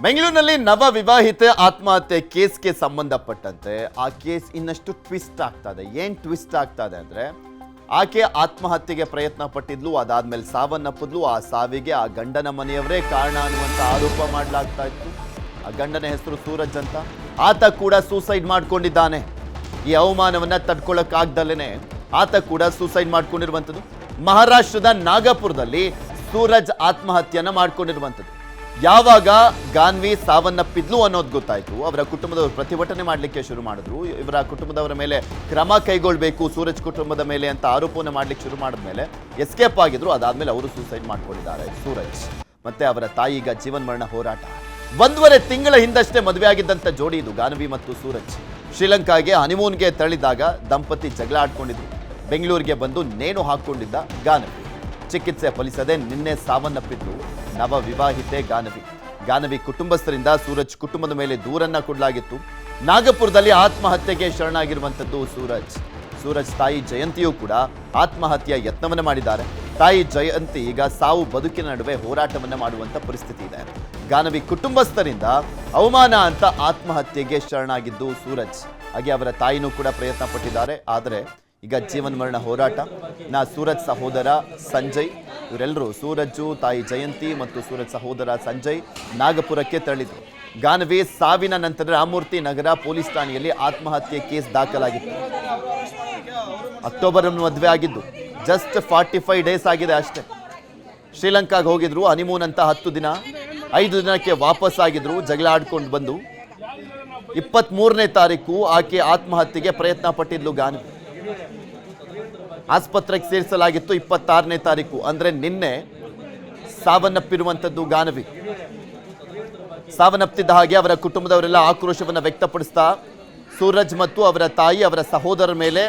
ಬೆಂಗಳೂರಿನಲ್ಲಿ ನವ ವಿವಾಹಿತ ಆತ್ಮಹತ್ಯೆ ಕೇಸ್ಗೆ ಸಂಬಂಧಪಟ್ಟಂತೆ ಆ ಕೇಸ್ ಇನ್ನಷ್ಟು ಟ್ವಿಸ್ಟ್ ಆಗ್ತಾ ಇದೆ. ಏನ್ ಟ್ವಿಸ್ಟ್ ಆಗ್ತಾ ಇದೆ ಅಂದ್ರೆ, ಆಕೆ ಆತ್ಮಹತ್ಯೆಗೆ ಪ್ರಯತ್ನ ಪಟ್ಟಿದ್ಲು, ಅದಾದ್ಮೇಲೆ ಸಾವನ್ನಪ್ಪಿದ್ಲು, ಆ ಸಾವಿಗೆ ಆ ಗಂಡನ ಮನೆಯವರೇ ಕಾರಣ ಅನ್ನುವಂತ ಆರೋಪ ಮಾಡಲಾಗ್ತಾ ಇತ್ತು. ಆ ಗಂಡನ ಹೆಸರು ಸೂರಜ್ ಅಂತ. ಆತ ಕೂಡ ಸೂಸೈಡ್ ಮಾಡ್ಕೊಂಡಿದ್ದಾನೆ. ಈ ಅವಮಾನವನ್ನ ತಡ್ಕೊಳಕ್ಕಾಗ್ದಲೇನೆ ಆತ ಕೂಡ ಸೂಸೈಡ್ ಮಾಡ್ಕೊಂಡಿರುವಂಥದ್ದು. ಮಹಾರಾಷ್ಟ್ರದ ನಾಗಪುರದಲ್ಲಿ ಸೂರಜ್ ಆತ್ಮಹತ್ಯೆಯನ್ನು ಮಾಡ್ಕೊಂಡಿರುವಂಥದ್ದು. ಯಾವಾಗ ಗಾನ್ವಿ ಸಾವನ್ನಪ್ಪಿದ್ಲು ಅನ್ನೋದು ಗೊತ್ತಾಯ್ತು. ಅವರ ಕುಟುಂಬದವರು ಪ್ರತಿಭಟನೆ ಮಾಡಲಿಕ್ಕೆ ಶುರು ಮಾಡಿದ್ರು. ಇವರ ಕುಟುಂಬದವರ ಮೇಲೆ ಕ್ರಮ ಕೈಗೊಳ್ಳಬೇಕು ಸೂರಜ್ ಕುಟುಂಬದ ಮೇಲೆ ಅಂತ ಆರೋಪವನ್ನು ಮಾಡ್ಲಿಕ್ಕೆ ಶುರು ಮಾಡಿದ್ಮೇಲೆ ಎಸ್ಕೇಪ್ ಆಗಿದ್ರು. ಅದಾದ್ಮೇಲೆ ಅವರು ಸೂಸೈಡ್ ಮಾಡ್ಕೊಂಡಿದ್ದಾರೆ ಸೂರಜ್. ಮತ್ತೆ ಅವರ ತಾಯಿ ಈಗ ಜೀವನ್ ಮರಣ ಹೋರಾಟ. ಒಂದೂವರೆ ತಿಂಗಳ ಹಿಂದಷ್ಟೇ ಮದುವೆ ಆಗಿದ್ದಂಥ ಜೋಡಿ ಇದು ಗಾನ್ವಿ ಮತ್ತು ಸೂರಜ್. ಶ್ರೀಲಂಕಾಗೆ ಹನಿಮೂನ್ಗೆ ತೆರಳಿದಾಗ ದಂಪತಿ ಜಗಳ ಆಡ್ಕೊಂಡಿದ್ರು. ಬೆಂಗಳೂರಿಗೆ ಬಂದು ನೇಣು ಹಾಕೊಂಡಿದ್ದ ಗಾನವಿ. ಚಿಕಿತ್ಸೆ ಫಲಿಸದೆ ನಿನ್ನೆ ಸಾವನ್ನಪ್ಪಿದ್ದು ನವ ವಿವಾಹಿತೆ ಗಾನವಿ. ಗಾನವಿ ಕುಟುಂಬಸ್ಥರಿಂದ ಸೂರಜ್ ಕುಟುಂಬದ ಮೇಲೆ ದೂರನ್ನ ಕೊಡಲಾಗಿತ್ತು. ನಾಗಪುರದಲ್ಲಿ ಆತ್ಮಹತ್ಯೆಗೆ ಶರಣಾಗಿರುವಂಥದ್ದು ಸೂರಜ್. ಸೂರಜ್ ತಾಯಿ ಜಯಂತಿಯೂ ಕೂಡ ಆತ್ಮಹತ್ಯೆಯ ಯತ್ನವನ್ನ ಮಾಡಿದ್ದಾರೆ. ತಾಯಿ ಜಯಂತಿ ಈಗ ಸಾವು ಬದುಕಿನ ನಡುವೆ ಹೋರಾಟವನ್ನ ಮಾಡುವಂತ ಪರಿಸ್ಥಿತಿ ಇದೆ. ಗಾನವಿ ಕುಟುಂಬಸ್ಥರಿಂದ ಅವಮಾನ ಅಂತ ಆತ್ಮಹತ್ಯೆಗೆ ಶರಣಾಗಿದ್ದು ಸೂರಜ್. ಹಾಗೆ ಅವರ ತಾಯಿನೂ ಕೂಡ ಪ್ರಯತ್ನ ಪಟ್ಟಿದ್ದಾರೆ. ಆದರೆ ಈಗ ಜೀವನ ಮರಣ ಹೋರಾಟ. ನಾ ಸೂರಜ್ ಸಹೋದರ ಸಂಜಯ್. ಇವರೆಲ್ಲರೂ ಸೂರಜ್ಜು, ತಾಯಿ ಜಯಂತಿ ಮತ್ತು ಸೂರಜ್ ಸಹೋದರ ಸಂಜಯ್ ನಾಗಪುರಕ್ಕೆ ತೆರಳಿದ್ರು. ಗಾನವಿ ಸಾವಿನ ನಂತರ ರಾಮಮೂರ್ತಿ ನಗರ ಪೊಲೀಸ್ ಠಾಣೆಯಲ್ಲಿ ಆತ್ಮಹತ್ಯೆ ಕೇಸ್ ದಾಖಲಾಗಿತ್ತು. ಅಕ್ಟೋಬರ್ ಮದುವೆ ಆಗಿದ್ದು, ಜಸ್ಟ್ ಫಾರ್ಟಿ ಫೈವ್ ಡೇಸ್ ಆಗಿದೆ ಅಷ್ಟೇ. ಶ್ರೀಲಂಕಾಗೆ ಹೋಗಿದ್ರು ಹನಿಮೂನ್ ಅಂತ ಹತ್ತು ದಿನ. ಐದು ದಿನಕ್ಕೆ ವಾಪಸ್ ಆಗಿದ್ರು, ಜಗಳ ಆಡ್ಕೊಂಡು ಬಂದು. ಇಪ್ಪತ್ತ್ ಮೂರನೇ ತಾರೀಕು ಆಕೆ ಆತ್ಮಹತ್ಯೆಗೆ ಪ್ರಯತ್ನ ಪಟ್ಟಿದ್ಲು ಗಾನವಿ. ಆಸ್ಪತ್ರೆಗೆ ಸೇರಿಸಲಾಗಿತ್ತು ಇಪ್ಪತ್ತಾರನೇ ತಾರೀಕು. ಅಂದರೆ ನಿನ್ನೆ ಸಾವನ್ನಪ್ಪಿರುವಂಥದ್ದು ಗಾನವಿ. ಸಾವನ್ನಪ್ಪಿದ್ದ ಹಾಗೆ ಅವರ ಕುಟುಂಬದವರೆಲ್ಲ ಆಕ್ರೋಶವನ್ನು ವ್ಯಕ್ತಪಡಿಸ್ತಾ ಸೂರಜ್ ಮತ್ತು ಅವರ ತಾಯಿ, ಅವರ ಸಹೋದರರ ಮೇಲೆ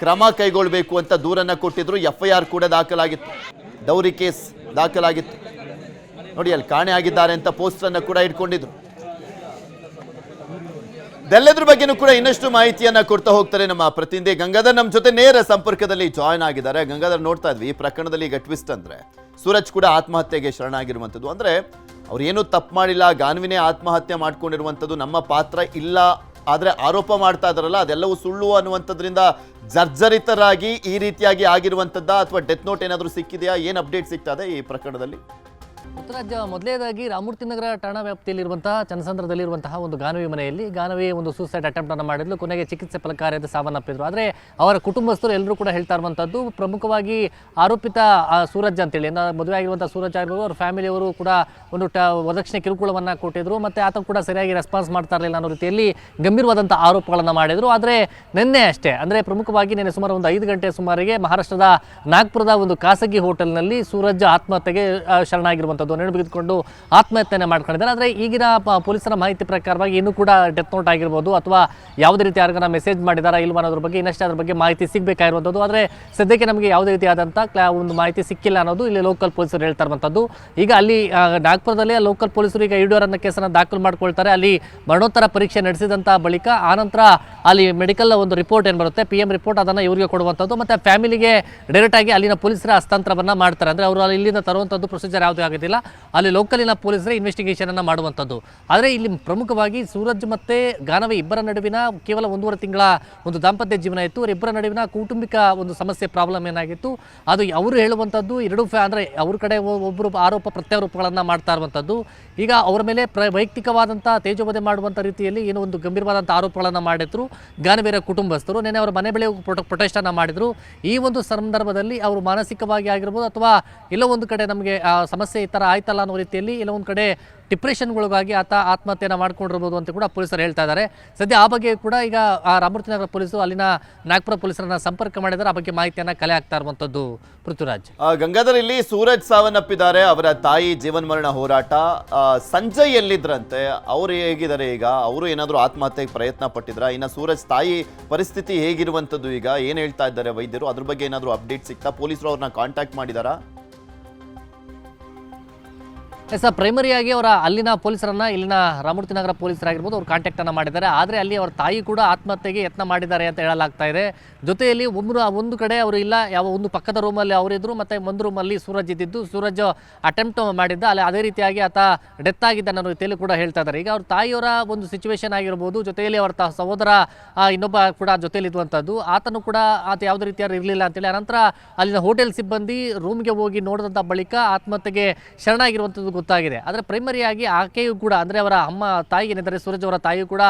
ಕ್ರಮ ಕೈಗೊಳ್ಳಬೇಕು ಅಂತ ದೂರನ್ನು ಕೊಟ್ಟಿದ್ರು. ಎಫ್ ಐ ಆರ್ ಕೂಡ ದಾಖಲಾಗಿತ್ತು. ದೌರಿ ಕೇಸ್ ದಾಖಲಾಗಿತ್ತು. ನೋಡಿ, ಅಲ್ಲಿ ಕಾಣೆ ಆಗಿದ್ದಾರೆ ಅಂತ ಪೋಸ್ಟರನ್ನು ಕೂಡ ಇಟ್ಕೊಂಡಿದ್ರು. ಇದೆಲ್ಲದ್ರ ಬಗ್ಗೆನೂ ಕೂಡ ಇನ್ನಷ್ಟು ಮಾಹಿತಿಯನ್ನ ಕೊಡ್ತಾ ಹೋಗ್ತಾರೆ ನಮ್ಮ ಪ್ರತಿನಿಧಿ ಗಂಗಾಧರ್. ನಮ್ಮ ಜೊತೆ ನೇರ ಸಂಪರ್ಕದಲ್ಲಿ ಜಾಯ್ನ್ ಆಗಿದ್ದಾರೆ. ಗಂಗಾಧರ್, ನೋಡ್ತಾ ಇದ್ವಿ, ಈ ಪ್ರಕರಣದಲ್ಲಿ ಈಗ ಟ್ವಿಸ್ಟ್ ಅಂದ್ರೆ ಸೂರಜ್ ಕೂಡ ಆತ್ಮಹತ್ಯೆಗೆ ಶರಣಾಗಿರುವಂಥದ್ದು. ಅಂದ್ರೆ ಅವ್ರು ಏನು ತಪ್ಪು ಮಾಡಿಲ್ಲ, ಗಾನ್ವಿನೇ ಆತ್ಮಹತ್ಯೆ ಮಾಡ್ಕೊಂಡಿರುವಂಥದ್ದು ನಮ್ಮ ಪಾತ್ರ ಇಲ್ಲ. ಆದ್ರೆ ಆರೋಪ ಮಾಡ್ತಾ ಇದಾರಲ್ಲ ಅದೆಲ್ಲವೂ ಸುಳ್ಳು ಅನ್ನುವಂಥದ್ರಿಂದ ಜರ್ಜರಿತರಾಗಿ ಈ ರೀತಿಯಾಗಿ ಆಗಿರುವಂಥದ್ದ? ಅಥವಾ ಡೆತ್ ನೋಟ್ ಏನಾದರೂ ಸಿಕ್ಕಿದೆಯಾ? ಏನು ಅಪ್ಡೇಟ್ ಸಿಗ್ತಾ ಇದೆ ಈ ಪ್ರಕರಣದಲ್ಲಿ? ಉತ್ತರಾಜ್ಯ ಮೊದಲೇದಾಗಿ ರಾಮೂರ್ತಿ ನಗರ ಠಾಣಾ ವ್ಯಾಪ್ತಿಯಲ್ಲಿರುವಂತಹ ಚನ್ನಸಂದ್ರದಲ್ಲಿರುವಂತಹ ಒಂದು ಗಾನವಿ ಮನೆಯಲ್ಲಿ ಗಾನವಿ ಒಂದು ಸೂಸೈಡ್ ಅಟೆಂಪ್ಟ್ ಅನ್ನು ಮಾಡಿದ್ಲು. ಕೊನೆಗೆ ಚಿಕಿತ್ಸೆ ಫಲಕಾರಿಯಾದ ಸಾವನ್ನಪ್ಪಿದ್ರು. ಆದರೆ ಅವರ ಕುಟುಂಬಸ್ಥರು ಎಲ್ಲರೂ ಕೂಡ ಹೇಳ್ತಾ ಇರುವಂಥದ್ದು ಪ್ರಮುಖವಾಗಿ ಆರೋಪಿತ ಸೂರಜ್ ಅಂತೇಳಿ. ಮದುವೆ ಆಗಿರುವಂಥ ಸೂರಜ್ ಆಗಿರ್ಬೋದು ಅವ್ರ ಫ್ಯಾಮಿಲಿಯವರು ಕೂಡ ಒಂದು ಟ ವರದಕ್ಷಿಣೆ ಕಿರುಕುಳವನ್ನು ಕೊಟ್ಟಿದ್ರು. ಮತ್ತು ಆತ ಕೂಡ ಸರಿಯಾಗಿ ರೆಸ್ಪಾನ್ಸ್ ಮಾಡ್ತಾ ಇರಲಿಲ್ಲ ಅನ್ನೋ ರೀತಿಯಲ್ಲಿ ಗಂಭೀರವಾದಂಥ ಆರೋಪಗಳನ್ನು ಮಾಡಿದರು. ಆದರೆ ನಿನ್ನೆ ಅಷ್ಟೇ ಅಂದರೆ ಪ್ರಮುಖವಾಗಿ ನಿನ್ನೆ ಸುಮಾರು ಒಂದು ಐದು ಗಂಟೆ ಸುಮಾರಿಗೆ ಮಹಾರಾಷ್ಟ್ರದ ನಾಗ್ಪುರದ ಒಂದು ಖಾಸಗಿ ಹೋಟೆಲ್ನಲ್ಲಿ ಸೂರಜ್ ಆತ್ಮಹತ್ಯೆಗೆ ಆ, ಶರಣಾಗಿರುವಂಥದ್ದು ನೆನಪು ಬಿಗಿದುಕೊಂಡು ಆತ್ಮಹತ್ಯೆಯನ್ನು ಮಾಡ್ಕೊಂಡಿದ್ದಾರೆ. ಆದರೆ ಈಗಿನ ಪೊಲೀಸರ ಮಾಹಿತಿ ಪ್ರಕಾರವಾಗಿ ಇನ್ನೂ ಕೂಡ ಡೆತ್ ನೋಟ್ ಆಗಿರ್ಬೋದು ಅಥವಾ ಯಾವುದೇ ರೀತಿ ಯಾರಿಗಾರ ಮೆಸೇಜ್ ಮಾಡಿದಾರಾ ಇಲ್ವಾ ಅನ್ನೋದ್ರ ಬಗ್ಗೆ ಇನ್ನಷ್ಟೇ ಅದ್ರ ಬಗ್ಗೆ ಮಾಹಿತಿ ಸಿಗಬೇಕಾಗಿರುವಂಥದ್ದು ಆದರೆ ಸದ್ಯಕ್ಕೆ ನಮಗೆ ಯಾವುದೇ ರೀತಿಯಾದಂಥ ಕ್ಲಾ ಒಂದು ಮಾಹಿತಿ ಸಿಕ್ಕಿಲ್ಲ ಅನ್ನೋದು ಇಲ್ಲಿ ಲೋಕಲ್ ಪೊಲೀಸರು ಹೇಳ್ತಾ ಇರುವಂಥದ್ದು ಈಗ ಅಲ್ಲಿ ನಾಗ್ಪುರದಲ್ಲಿ ಲೋಕಲ್ ಪೊಲೀಸರು ಈಗ ಯಡಿಯೂರನ್ನ ಕೇಸನ್ನು ದಾಖಲು ಮಾಡ್ಕೊಳ್ತಾರೆ. ಅಲ್ಲಿ ಮರಣೋತ್ತರ ಪರೀಕ್ಷೆ ನಡೆಸಿದಂಥ ಬಳಿಕ ಆನಂತರ ಅಲ್ಲಿ ಮೆಡಿಕಲ್ ಒಂದು ರಿಪೋರ್ಟ್ ಏನು ಬರುತ್ತೆ? ಪಿ ಎಂ ರಿಪೋರ್ಟ್ ಅದನ್ನು ಇವರಿಗೆ ಕೊಡುವಂಥದ್ದು ಮತ್ತು ಫ್ಯಾಮಿಲಿಗೆ ಡೈರೆಕ್ಟಾಗಿ ಅಲ್ಲಿನ ಪೊಲೀಸರ ಹಸ್ತಾಂತರವನ್ನು ಮಾಡ್ತಾರೆ. ಅಂದರೆ ಅವರು ಅಲ್ಲಿ ಇಲ್ಲಿಂದ ತರುವಂಥದ್ದು ಪ್ರೊಸೀಜರ್ ಯಾವುದೇ ಆಗೋದಿಲ್ಲ. ಅಲ್ಲಿ ಲೋಕಲಿನ ಪೊಲೀಸರೇ ಇನ್ವೆಸ್ಟಿಗೇಷನನ್ನು ಮಾಡುವಂಥದ್ದು. ಆದರೆ ಇಲ್ಲಿ ಪ್ರಮುಖವಾಗಿ ಸೂರಜ್ ಮತ್ತು ಗಾನವಿ ಇಬ್ಬರ ನಡುವಿನ ಕೇವಲ ಒಂದೂವರೆ ತಿಂಗಳ ಒಂದು ದಾಂಪತ್ಯ ಜೀವನ ಇತ್ತು. ಅವರಿಬ್ಬರ ನಡುವಿನ ಕೌಟುಂಬಿಕ ಒಂದು ಸಮಸ್ಯೆ ಪ್ರಾಬ್ಲಮ್ ಏನಾಗಿತ್ತು? ಅದು ಅವರು ಹೇಳುವಂಥದ್ದು, ಎರಡು ಫ್ಯಾ, ಅಂದರೆ ಅವ್ರ ಕಡೆ ಒಬ್ಬರು ಆರೋಪ ಪ್ರತ್ಯಾರೋಪಗಳನ್ನು ಮಾಡ್ತಾ ಇರುವಂಥದ್ದು. ಈಗ ಅವರ ಮೇಲೆ ಪ್ರ ವೈಯಕ್ತಿಕವಾದಂಥ ತೇಜೋವಧೆ ಮಾಡುವಂಥ ರೀತಿಯಲ್ಲಿ ಏನೋ ಒಂದು ಗಂಭೀರವಾದಂಥ ಆರೋಪಗಳನ್ನು ಮಾಡಿದ್ರು. ಗಾನವೀರ ಕುಟುಂಬಸ್ಥರು ನೆನೆ ಅವರ ಮನೆ ಬಳಿ ಪ್ರೊಟ ಪ್ರೊಟೆಸ್ಟನ್ನು ಮಾಡಿದರು. ಈ ಒಂದು ಸಂದರ್ಭದಲ್ಲಿ ಅವರು ಮಾನಸಿಕವಾಗಿ ಆಗಿರ್ಬೋದು ಅಥವಾ ಎಲ್ಲೋ ಒಂದು ಕಡೆ ನಮಗೆ ಸಮಸ್ಯೆ ಈ ಥರ ಆಯ್ತಲ್ಲ ಅನ್ನೋ ರೀತಿಯಲ್ಲಿ ಎಲ್ಲೋ ಒಂದು ಕಡೆ ಡಿಪ್ರೆಷನ್ಗೊಳಗಾಗಿ ಆತ ಆತ್ಮಹತ್ಯೆಯನ್ನು ಮಾಡ್ಕೊಂಡಿರ್ಬೋದು ಅಂತ ಕೂಡ ಪೊಲೀಸರು ಹೇಳ್ತಾ ಇದ್ದಾರೆ. ಸದ್ಯ ಆ ಬಗ್ಗೆ ಕೂಡ ಈಗ, ಆ ರಾಮಮೂರ್ತಿ ನಗರ ಪೊಲೀಸರು ಅಲ್ಲಿನ ನಾಗ್ಪುರ ಪೊಲೀಸರನ್ನ ಸಂಪರ್ಕ ಮಾಡಿದ್ದಾರೆ. ಆ ಬಗ್ಗೆ ಮಾಹಿತಿಯನ್ನು ಕಲೆ ಆಗ್ತಾ ಇರುವಂಥದ್ದು ಪೃಥ್ವಿರಾಜ್. ಗಂಗಾಧರ್ ಇಲ್ಲಿ ಸೂರಜ್ ಸಾವನ್ನಪ್ಪಿದ್ದಾರೆ. ಅವರ ತಾಯಿ ಜೀವನ್ ಮರಣ ಹೋರಾಟ ಸಂಜಯ್ ಎಲ್ಲಿದ್ರಂತೆ? ಅವರು ಹೇಗಿದ್ದಾರೆ ಈಗ? ಅವರು ಏನಾದರೂ ಆತ್ಮಹತ್ಯೆಗೆ ಪ್ರಯತ್ನ ಪಟ್ಟಿದ್ರ? ಇನ್ನು ಸೂರಜ್ ತಾಯಿ ಪರಿಸ್ಥಿತಿ ಹೇಗಿರುವಂಥದ್ದು ಈಗ? ಏನು ಹೇಳ್ತಾ ಇದ್ದಾರೆ ವೈದ್ಯರು? ಅದ್ರ ಬಗ್ಗೆ ಏನಾದರೂ ಅಪ್ಡೇಟ್ ಸಿಗ್ತಾ ಪೊಲೀಸರು ಅವ್ರನ್ನ ಕಾಂಟ್ಯಾಕ್ಟ್ ಮಾಡಿದಾರಾ? ಎಸ್ ಪ್ರೈಮರಿಯಾಗಿ ಅವರ ಅಲ್ಲಿನ ಪೊಲೀಸರನ್ನ, ಇಲ್ಲಿನ ರಾಮೂರ್ತಿ ನಗರ ಪೊಲೀಸರಾಗಿರ್ಬೋದು ಅವ್ರು ಕಾಂಟ್ಯಾಕ್ಟ್ ಅನ್ನ ಮಾಡಿದ್ದಾರೆ. ಆದರೆ ಅಲ್ಲಿ ಅವರ ತಾಯಿ ಕೂಡ ಆತ್ಮಹತ್ಯೆಗೆ ಯತ್ನ ಮಾಡಿದ್ದಾರೆ ಅಂತ ಹೇಳಲಾಗ್ತಾ ಇದೆ. ಜೊತೆಯಲ್ಲಿ ಒಬ್ಬರು ಒಂದು ಕಡೆ ಅವರು ಇಲ್ಲ, ಯಾವ ಒಂದು ಪಕ್ಕದ ರೂಮಲ್ಲಿ ಅವರಿದ್ರು ಮತ್ತೆ ಒಂದು ರೂಮಲ್ಲಿ ಸೂರಜ್ ಇದ್ದಿದ್ದು. ಸೂರಜ್ ಅಟೆಂಪ್ಟ್ ಮಾಡಿದ್ದ. ಅಲ್ಲಿ ಅದೇ ರೀತಿಯಾಗಿ ಆತ ಡೆತ್ ಆಗಿದ್ದ ಅನ್ನೋ ರೀತಿಯಲ್ಲಿ ಕೂಡ ಹೇಳ್ತಾ ಇದ್ದಾರೆ. ಈಗ ಅವ್ರ ತಾಯಿಯವರ ಒಂದು ಸಿಚುವೇಶನ್ ಆಗಿರ್ಬೋದು, ಜೊತೆಯಲ್ಲಿ ಅವರ ಸಹೋದರ ಇನ್ನೊಬ್ಬ ಕೂಡ ಜೊತೆಯಲ್ಲಿ ಇದ್ದಂಥದ್ದು ಆತನು ಕೂಡ ಆತ ಯಾವುದೇ ರೀತಿಯಾದ್ರು ಇರಲಿಲ್ಲ ಅಂತೇಳಿ. ಅನಂತರ ಅಲ್ಲಿನ ಹೋಟೆಲ್ ಸಿಬ್ಬಂದಿ ರೂಮ್ಗೆ ಹೋಗಿ ನೋಡಿದಂಥ ಬಳಿಕ ಆತ್ಮಹತ್ಯೆಗೆ ಶರಣಾಗಿರುವಂಥದ್ದು ಗೊತ್ತಾಗಿದೆ. ಆದರೆ ಪ್ರೈಮರಿಯಾಗಿ ಆಕೆಯೂ ಕೂಡ, ಅಂದರೆ ಅವರ ಅಮ್ಮ ತಾಯಿ ಏನಿದ್ದಾರೆ ಸೂರಜ್ ಅವರ ತಾಯಿಯೂ ಕೂಡ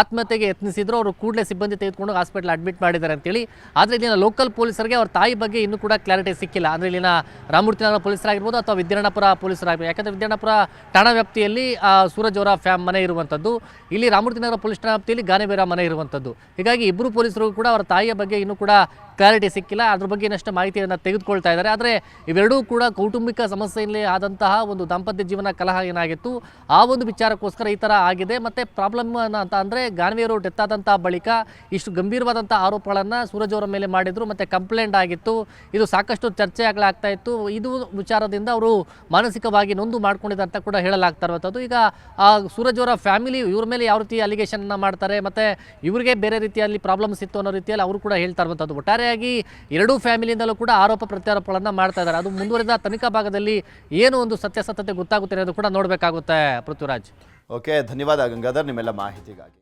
ಆತ್ಮಹತ್ಯೆಗೆ ಯತ್ನಿಸಿದ್ರು. ಅವರು ಕೂಡಲೇ ಸಿಬ್ಬಂದಿ ತೆಗೆದುಕೊಂಡು ಹಾಸ್ಪಿಟಲ್ ಅಡ್ಮಿಟ್ ಮಾಡಿದ್ದಾರೆ ಅಂತೇಳಿ. ಆದರೆ ಇಲ್ಲಿನ ಲೋಕಲ್ ಪೊಲೀಸರಿಗೆ ಅವ್ರ ತಾಯಿ ಬಗ್ಗೆ ಇನ್ನೂ ಕೂಡ ಕ್ಲಾರಿಟಿ ಸಿಕ್ಕಿಲ್ಲ. ಅಂದರೆ ಇಲ್ಲಿನ ರಾಮೂರ್ತಿನಗರ ಪೊಲೀಸರಾಗಿರ್ಬೋದು ಅಥವಾ ವಿದ್ಯಾರಣಪುರ ಪೊಲೀಸರಾಗಿರ್ಬೋದು ಯಾಕಂದರೆ ವಿದ್ಯಾರಣಪುರ ಠಾಣಾ ವ್ಯಾಪ್ತಿಯಲ್ಲಿ ಸೂರಜ್ ಅವರ ಫ್ಯಾಮ್ ಮನೆ ಇರುವಂಥದ್ದು ಇಲ್ಲಿ ರಾಮೂರ್ತಿನಗರ ಪೊಲೀಸ್ ಠಾಣಾ ವ್ಯಾಪ್ತಿಯಲ್ಲಿ ಗಾನೆಬೇರ ಮನೆ ಇರುವಂಥದ್ದು ಹೀಗಾಗಿ ಇಬ್ಬರು ಪೊಲೀಸರು ಕೂಡ ಅವರ ತಾಯಿಯ ಬಗ್ಗೆ ಇನ್ನೂ ಕೂಡ ಕ್ಲಾರಿಟಿ ಸಿಕ್ಕಿಲ್ಲ. ಅದ್ರ ಬಗ್ಗೆ ಇನ್ನಷ್ಟು ಮಾಹಿತಿಯನ್ನು ತೆಗೆದುಕೊಳ್ತಾ ಇದ್ದಾರೆ. ಆದರೆ ಇವೆರಡೂ ಕೂಡ ಕೌಟುಂಬಿಕ ಸಮಸ್ಯೆಯಲ್ಲಿ ಆದಂತಹ ಒಂದು ದಾಂಪತ್ಯ ಜೀವನ ಕಲಹ ಏನಾಗಿತ್ತು ಆ ಒಂದು ವಿಚಾರಕ್ಕೋಸ್ಕರ ಈ ಥರ ಆಗಿದೆ. ಮತ್ತು ಪ್ರಾಬ್ಲಮ್ ಅಂತ ಅಂದರೆ ಗಾನ್ವಿಯರು ಡೆತ್ ಆದಂಥ ಬಳಿಕ ಇಷ್ಟು ಗಂಭೀರವಾದಂಥ ಆರೋಪಗಳನ್ನು ಸೂರಜ್ ಅವರ ಮೇಲೆ ಮಾಡಿದರು. ಮತ್ತು ಕಂಪ್ಲೇಂಟ್ ಆಗಿತ್ತು. ಇದು ಸಾಕಷ್ಟು ಚರ್ಚೆ ಇತ್ತು. ಇದು ವಿಚಾರದಿಂದ ಅವರು ಮಾನಸಿಕವಾಗಿ ನೊಂದು ಮಾಡ್ಕೊಂಡಿದ್ದಾರೆ ಅಂತ ಕೂಡ ಹೇಳಲಾಗ್ತಾ ಇರುವಂಥದ್ದು. ಈಗ, ಆ, ಸೂರಜ್ ಅವರ ಫ್ಯಾಮಿಲಿ ಇವ್ರ ಮೇಲೆ ಯಾವ ರೀತಿ ಅಲಿಗೇಷನ್ ಮಾಡ್ತಾರೆ? ಮತ್ತು ಇವರಿಗೆ ಬೇರೆ ರೀತಿಯಲ್ಲಿ ಪ್ರಾಬ್ಲಮ್ಸ್ ಇತ್ತು ಅನ್ನೋ ರೀತಿಯಲ್ಲಿ ಅವರು ಕೂಡ ಹೇಳ್ತಾ ಇರುವಂಥದ್ದು. ಒಟ್ಟಾರೆಯಾಗಿ ಎರಡೂ ಫ್ಯಾಮಿಲಿಯಿಂದಲೂ ಕೂಡ ಆರೋಪ ಪ್ರತ್ಯಾರೋಪಗಳನ್ನು ಮಾಡ್ತಾ ಇದ್ದಾರೆ. ಅದು ಮುಂದುವರೆದ ತನಿಖಾ ಭಾಗದಲ್ಲಿ ಏನು ಒಂದು ಸತ್ಯಾಸತ್ಯತೆ ಗೊತ್ತಾಗುತ್ತೆ ಅನ್ನೋದು ಕೂಡ ನೋಡಬೇಕಾಗುತ್ತೆ, ಪೃಥ್ವಿರಾಜ್. ಓಕೆ, ಧನ್ಯವಾದ ಗಂಗಾಧರ್, ನಿಮ್ಮೆಲ್ಲ ಮಾಹಿತಿಗಾಗಿ.